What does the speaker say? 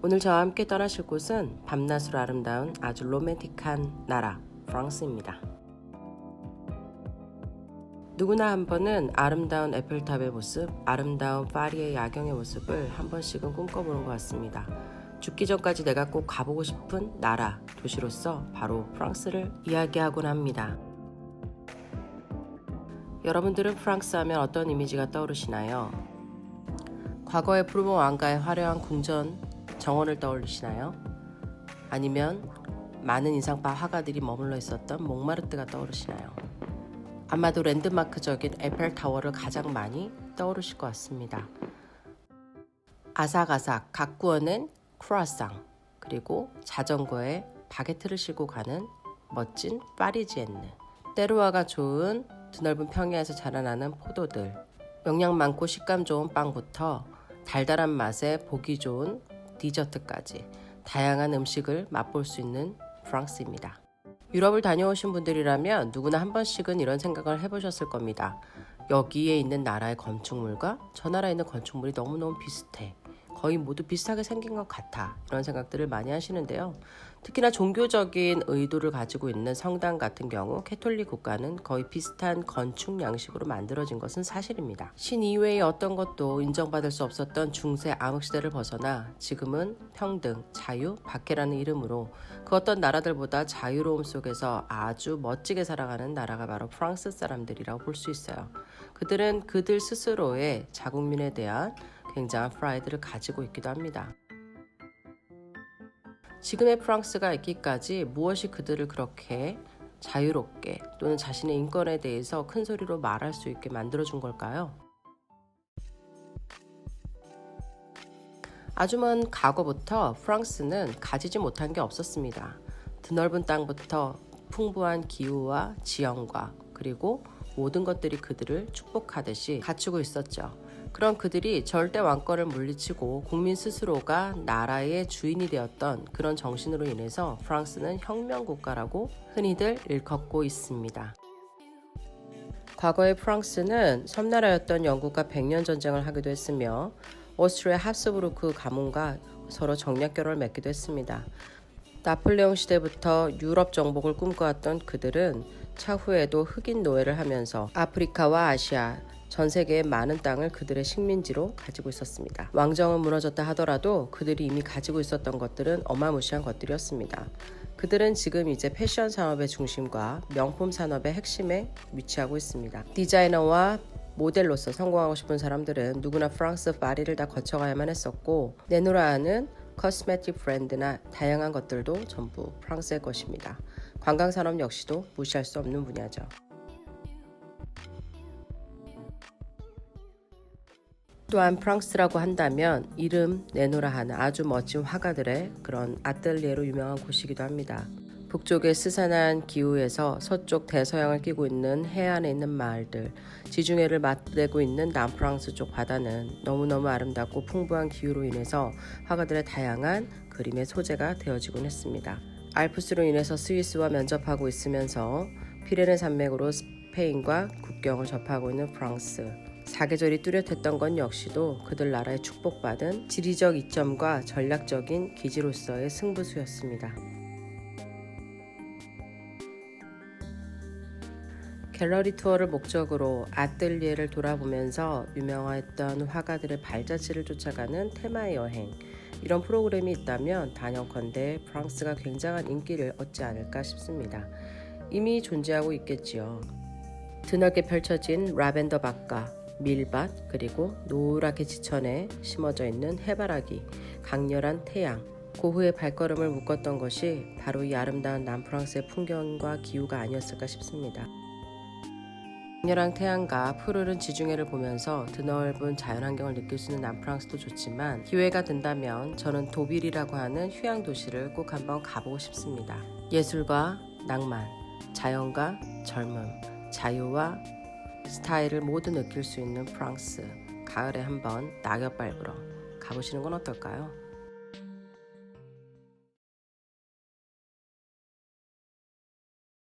오늘 저와 함께 떠나실 곳은 밤낮으로 아름다운 아주 로맨틱한 나라 프랑스입니다. 누구나 한 번은 아름다운 에펠탑의 모습, 아름다운 파리의 야경의 모습을 한 번씩은 꿈꿔보는 것 같습니다. 죽기 전까지 내가 꼭 가보고 싶은 나라, 도시로서 바로 프랑스를 이야기하곤 합니다. 여러분들은 프랑스 하면 어떤 이미지가 떠오르시나요? 과거의 프루모 왕가의 화려한 궁전, 정원을 떠올리시나요? 아니면 많은 인상파 화가들이 머물러 있었던 몽마르트가 떠오르시나요? 아마도 랜드마크적인 에펠 타워를 가장 많이 떠오르실 것 같습니다. 아삭아삭 가꾸어낸 크루아상 그리고 자전거에 바게트를 싣고 가는 멋진 파리지엔느 때로와가 좋은 드넓은 평야에서 자라나는 포도들 영양 많고 식감 좋은 빵부터 달달한 맛에 보기 좋은 디저트까지 다양한 음식을 맛볼 수 있는 프랑스입니다. 유럽을 다녀오신 분들이라면 누구나 한 번씩은 이런 생각을 해보셨을 겁니다. 여기에 있는 나라의 건축물과 저 나라에 있는 건축물이 너무너무 비슷해. 거의 모두 비슷하게 생긴 것 같아. 이런 생각들을 많이 하시는데요. 특히나 종교적인 의도를 가지고 있는 성당 같은 경우 캐톨릭 국가는 거의 비슷한 건축 양식으로 만들어진 것은 사실입니다. 신 이외의 어떤 것도 인정받을 수 없었던 중세 암흑 시대를 벗어나 지금은 평등, 자유, 박해라는 이름으로 그 어떤 나라들보다 자유로움 속에서 아주 멋지게 살아가는 나라가 바로 프랑스 사람들이라고 볼 수 있어요. 그들은 그들 스스로의 자국민에 대한 굉장한 프라이드를 가지고 있기도 합니다. 지금의 프랑스가 있기까지 무엇이 그들을 그렇게 자유롭게 또는 자신의 인권에 대해서 큰 소리로 말할 수 있게 만들어준 걸까요? 아주 먼 과거부터 프랑스는 가지지 못한 게 없었습니다. 드넓은 땅부터 풍부한 기후와 지형과 그리고 모든 것들이 그들을 축복하듯이 갖추고 있었죠. 그런 그들이 절대 왕권을 물리치고 국민 스스로가 나라의 주인이 되었던 그런 정신으로 인해서 프랑스는 혁명 국가라고 흔히들 일컫고 있습니다. 과거의 프랑스는 섬나라였던 영국과 백년 전쟁을 하기도 했으며 오스트리아 합스부르크 가문과 서로 정략 결혼을 맺기도 했습니다. 나폴레옹 시대부터 유럽 정복을 꿈꿔왔던 그들은 차후에도 흑인 노예를 하면서 아프리카와 아시아 전 세계의 많은 땅을 그들의 식민지로 가지고 있었습니다. 왕정은 무너졌다 하더라도 그들이 이미 가지고 있었던 것들은 어마무시한 것들이었습니다. 그들은 지금 이제 패션 산업의 중심과 명품 산업의 핵심에 위치하고 있습니다. 디자이너와 모델로서 성공하고 싶은 사람들은 누구나 프랑스 파리를 다 거쳐가야만 했었고 네노라는 코스메틱 브랜드나 다양한 것들도 전부 프랑스의 것입니다. 관광 산업 역시도 무시할 수 없는 분야죠. 또한 프랑스라고 한다면 이름 내노라 하는 아주 멋진 화가들의 그런 아뜰리에로 유명한 곳이기도 합니다. 북쪽의 스산한 기후에서 서쪽 대서양을 끼고 있는 해안에 있는 마을들, 지중해를 맞대고 있는 남프랑스 쪽 바다는 너무너무 아름답고 풍부한 기후로 인해서 화가들의 다양한 그림의 소재가 되어지곤 했습니다. 알프스로 인해서 스위스와 면접하고 있으면서 피레네 산맥으로 스페인과 국경을 접하고 있는 프랑스. 사계절이 뚜렷했던 건 역시도 그들 나라의 축복받은 지리적 이점과 전략적인 기지로서의 승부수였습니다. 갤러리 투어를 목적으로 아뜰리에를 돌아보면서 유명했던 화가들의 발자취를 쫓아가는 테마의 여행. 이런 프로그램이 있다면 단연컨대 프랑스가 굉장한 인기를 얻지 않을까 싶습니다. 이미 존재하고 있겠지요. 드넓게 펼쳐진 라벤더 밭과 밀밭 그리고 노랗게 지천에 심어져 있는 해바라기, 강렬한 태양, 고흐의 발걸음을 묶었던 것이 바로 이 아름다운 남프랑스의 풍경과 기후가 아니었을까 싶습니다. 강렬한 태양과 푸르른 지중해를 보면서 드넓은 자연환경을 느낄 수 있는 남프랑스도 좋지만 기회가 된다면 저는 도빌이라고 하는 휴양 도시를 꼭 한번 가보고 싶습니다. 예술과 낭만, 자연과 젊음, 자유와 스타일을 모두 느낄 수 있는 프랑스 가을에 한번 낙엽 밟으러 가보시는 건 어떨까요?